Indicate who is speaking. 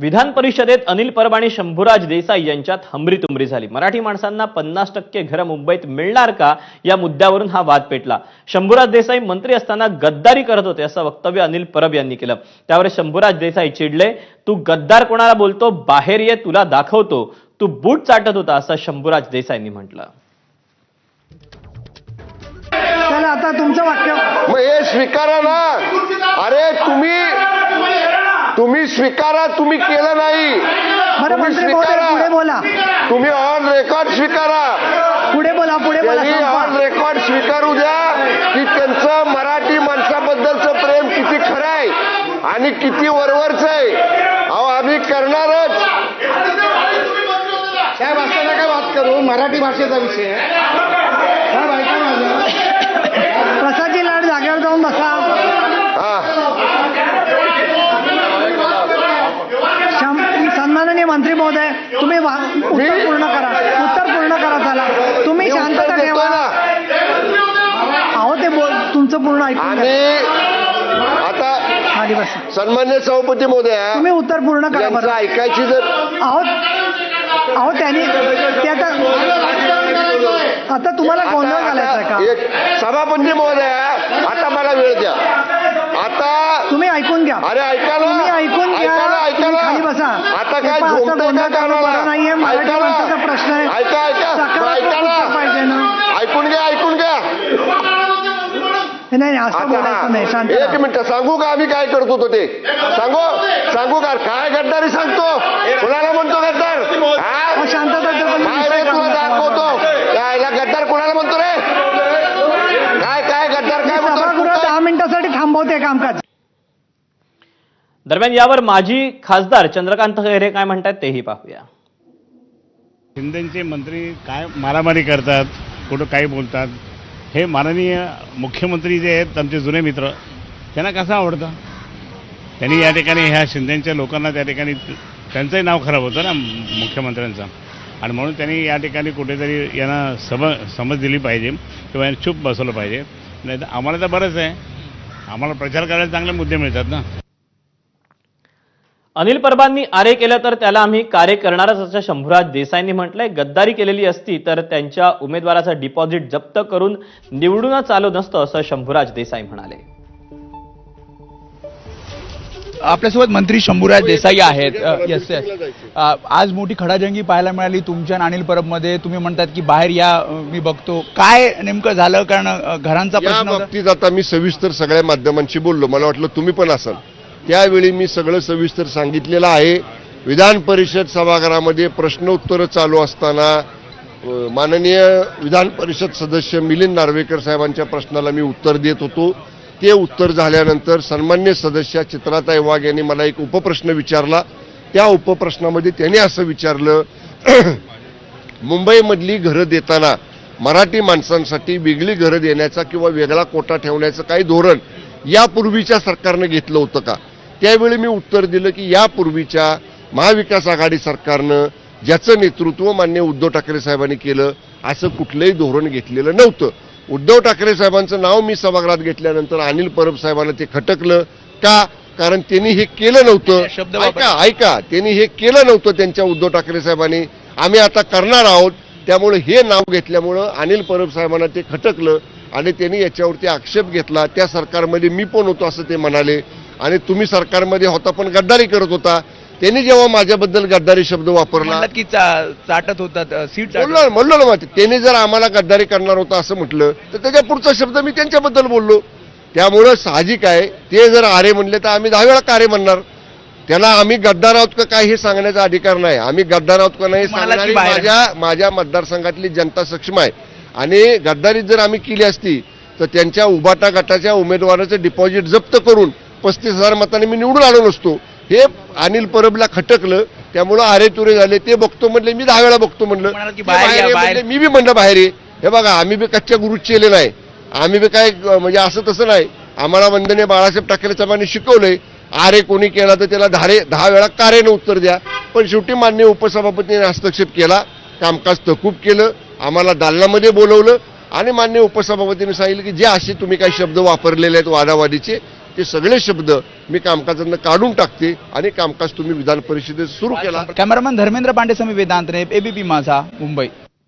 Speaker 1: विधान परिषदेत अनिल परब आणि शंभूराज देसाई यांच्यात हमरीतुमरी झाली. मराठी माणसांना पन्नास टक्के घरं मुंबईत मिळणार का? या मुद्द्यावरून हा वाद पेटला. शंभूराज देसाई मंत्री असताना गद्दारी करत होते असं वक्तव्य अनिल परब यांनी केलं. त्यावर शंभूराज देसाई चिडले तू गद्दार कोणाला बोलतो? बाहेर ये तुला दाखवतो. तू बूट चाटत होता असं शंभूराज देसाईंनी म्हटलं.
Speaker 2: चला आता तुमचं वाक्य.
Speaker 3: मग हे स्वीकारा ना. अरे तुम्ही तुम्ही स्वीकारा तुम्ही केलं नाही. तुम्ही
Speaker 2: पुढे बोला.
Speaker 3: तुम्ही ऑन रेकॉर्ड स्वीकारा.
Speaker 2: पुढे बोला पुढे बोला
Speaker 3: ऑन. रेकॉर्ड स्वीकारू द्या की त्यांचं मराठी माणसाबद्दलचं प्रेम किती खरं आहे आणि किती वरवरच आहे. अहो आम्ही करणारच.
Speaker 4: त्या भाषेला काय बात करू. मराठी भाषेचा विषय साहेब ऐका माझं
Speaker 2: प्रसादजी लाड जागेवर जाऊन बसा.
Speaker 3: हा.
Speaker 2: सन्माननीय मंत्री महोदय तुम्ही उत्तर पूर्ण करा. उत्तर पूर्ण करा चला तुम्ही शांतता ठेवा अहो ते बोल तुमचं पूर्ण ऐकून.
Speaker 3: आता सन्मान्य सभापती महोदया
Speaker 2: तुम्ही उत्तर पूर्ण करा बरं.
Speaker 3: ऐकायची जर
Speaker 2: अहो अहो त्यांनी ते आता आता तुम्हाला गोंधळ घालायचा का?
Speaker 3: सभापती महोदया आता मला वेळ द्या आता
Speaker 2: तुम्ही ऐकून घ्या
Speaker 3: अरे ऐका ना
Speaker 2: तुम्ही ऐकून घ्या.
Speaker 3: ऐका ना ऐका
Speaker 2: तुम्ही
Speaker 3: ना
Speaker 2: खाली बसा.
Speaker 3: आता
Speaker 2: हे
Speaker 3: काय
Speaker 2: पहा, असं
Speaker 3: झोपतंय
Speaker 2: गोंधळ
Speaker 3: का
Speaker 2: करणं
Speaker 3: कानाला?
Speaker 2: बरं नाहीये. मराठी. माणसाचा प्रश्न आहे.
Speaker 3: ऐका ऐका.
Speaker 2: सकारात्मक
Speaker 3: ऐका
Speaker 2: उत्तर पाहिजे
Speaker 3: ना. ऐकून घ्या ऐकून घ्या.
Speaker 2: नाही नाही असं
Speaker 3: आता
Speaker 2: बोलायचं नाही. शांत
Speaker 3: एक
Speaker 2: राहा.
Speaker 3: मिनिट सांगू का आम्ही काय करत होतो ते? सांगू? सांगू का? काय गद्दारी सांगतो? कुणाला म्हणतो गद्दार? हा?
Speaker 2: अहो, शांतता
Speaker 3: काय रे
Speaker 2: विषय
Speaker 3: तुला
Speaker 2: काढू नका.
Speaker 3: दाखवतो. काय याला गद्दार कुणाला म्हणतो रे? काय काय गद्दार काय
Speaker 2: सभागृह
Speaker 3: म्हणतो
Speaker 2: दहा मिनिटासाठी थांबवते कामकाज.
Speaker 1: दरम्यान यावर माजी खासदार चंद्रकांत खैरे काय म्हणतात तेही पाहूया.
Speaker 5: शिंदेचे मंत्री काय मारामारी करतात कुठं काही बोलतात हे माननीय मुख्यमंत्री जे आहेत आमचे जुने मित्र त्यांना कसं आवडतं? त्यांनी या ठिकाणी ह्या शिंदेच्या लोकांना त्या ठिकाणी त्यांचंही नाव खराब होतं ना मुख्यमंत्र्यांचं. आणि म्हणून त्यांनी या ठिकाणी कुठेतरी यांना सम समज दिली पाहिजे किंवा यांना चूप बसवलं पाहिजे. नाही तर आम्हाला तर बरंच आहे. आम्हाला प्रचार करायला चांगले मुद्दे मिळतात ना.
Speaker 1: अनिल परबांनी आरे केलं तर त्याला आम्ही कार्य करणारच असं शंभूराज देसाईंनी म्हटलंय. गद्दारी केलेली असती तर त्यांच्या उमेदवाराचं डिपॉझिट जप्त करून निवडूनच आलो नसतं असं शंभूराज देसाई म्हणाले.
Speaker 6: आपल्यासोबत मंत्री शंभूराज देसाई आहेत. येस येस आज मोठी खडाजंगी पाहायला मिळाली तुमच्या आणि अनिल परबमध्ये. तुम्ही म्हणतात की बाहेर या मी बघतो. काय नेमकं झालं? कारण घरांचा प्रश्न.
Speaker 3: बाबतीत आता मी सविस्तर सगळ्या माध्यमांशी बोललो. मला वाटलं तुम्ही पण असाल. त्यावेळी मी सगळं सविस्तर सांगितलेलं आहे. विधान परिषद सभागृहामध्ये प्रश्नोत्तरं चालू असताना माननीय विधान परिषद सदस्य मिलिंद नार्वेकर साहेबांच्या प्रश्नाला मी उत्तर देत होतो. ते उत्तर झाल्यानंतर सन्मान्य सदस्य चित्राताई वाघ यांनी मला एक उपप्रश्न विचारला. त्या उपप्रश्नामध्ये त्यांनी असं विचारलं मुंबईमधली घरं देताना मराठी माणसांसाठी वेगळी घरं देण्याचा किंवा वेगळा कोटा ठेवण्याचं काही धोरण यापूर्वीच्या सरकारनं घेतलं होतं का? त्यावेळी मी उत्तर दिलं की यापूर्वीच्या महाविकास आघाडी सरकारनं ज्याचं नेतृत्व मान्य उद्धव ठाकरे साहेबांनी केलं असं कुठलंही धोरण घेतलेलं नव्हतं. उद्धव ठाकरे साहेबांचं नाव मी सभागृहात घेतल्यानंतर अनिल परब साहेबांना ते खटकलं का? कारण त्यांनी हे केलं नव्हतं.
Speaker 6: शब्द
Speaker 3: ऐका ऐका. त्यांनी हे केलं नव्हतं त्यांच्या उद्धव ठाकरे साहेबांनी. आम्ही आता करणार आहोत. त्यामुळे हे नाव घेतल्यामुळं अनिल परब साहेबांना ते खटकलं आणि त्यांनी याच्यावरती आक्षेप घेतला. त्या सरकारमध्ये मी पण होतो असं ते म्हणाले. आणि तुम्ही सरकारमध्ये होता पण गद्दारी करत होता. त्यांनी जेव्हा माझ्याबद्दल गद्दारी शब्द वापरला
Speaker 6: की चाटत होतात अ, सीट
Speaker 3: बोललो म्हणलो ना त्यांनी जर आम्हाला गद्दारी करणार होता असं म्हटलं तर त्याच्या पुढचा शब्द मी त्यांच्याबद्दल बोललो. त्यामुळं साहजिक आहे. ते जर आरे म्हणले तर आम्ही दहा वेळा कारे म्हणणार? त्याला आम्ही गद्दार आहोत का काय हे सांगण्याचा अधिकार नाही. आम्ही गद्दार आहोत का नाही सांगणारी माझ्या माझ्या मतदारसंघातली जनता सक्षम आहे. आणि गद्दारी जर आम्ही केली असती तर त्यांच्या उबाटा गटाच्या उमेदवाराचं डिपॉझिट जप्त करून पस्तीस हजार मतांनी मी निवडून आलो नसतो. हे अनिल परबला खटकलं त्यामुळं आरे तुरे झाले. ते बघतो म्हणले मी दहा वेळा बघतो म्हणलं.
Speaker 6: की बाहेर या,
Speaker 3: मी बी म्हणलं बाहेर ये हे बघा आम्ही बी कच्च्या गुरुचे केले नाही. आम्ही बी काय अं, म्हणजे असं तसं नाही. आम्हाला वंदनीय बाळासाहेब ठाकरे साहेबांनी शिकवलंय. आरे कोणी केला तर त्याला धारे दहा वेळा कारेनं उत्तर द्या. पण शेवटी मान्य उपसभापतीने हस्तक्षेप केला. कामकाज तकूब केलं. आम्हाला दालनामध्ये बोलवलं. आणि मान्य उपसभापतीने सांगितलं की जे असे तुम्ही काही शब्द वापरलेले आहेत वादावादीचे ते सगळे शब्द मी कामकाजानं काढून टाकते आणि कामकाज तुम्ही विधान परिषदेत सुरू केला.
Speaker 6: कॅमेरामॅन धर्मेंद्र पांडे समी वेदांतने एबीपी माझा मुंबई.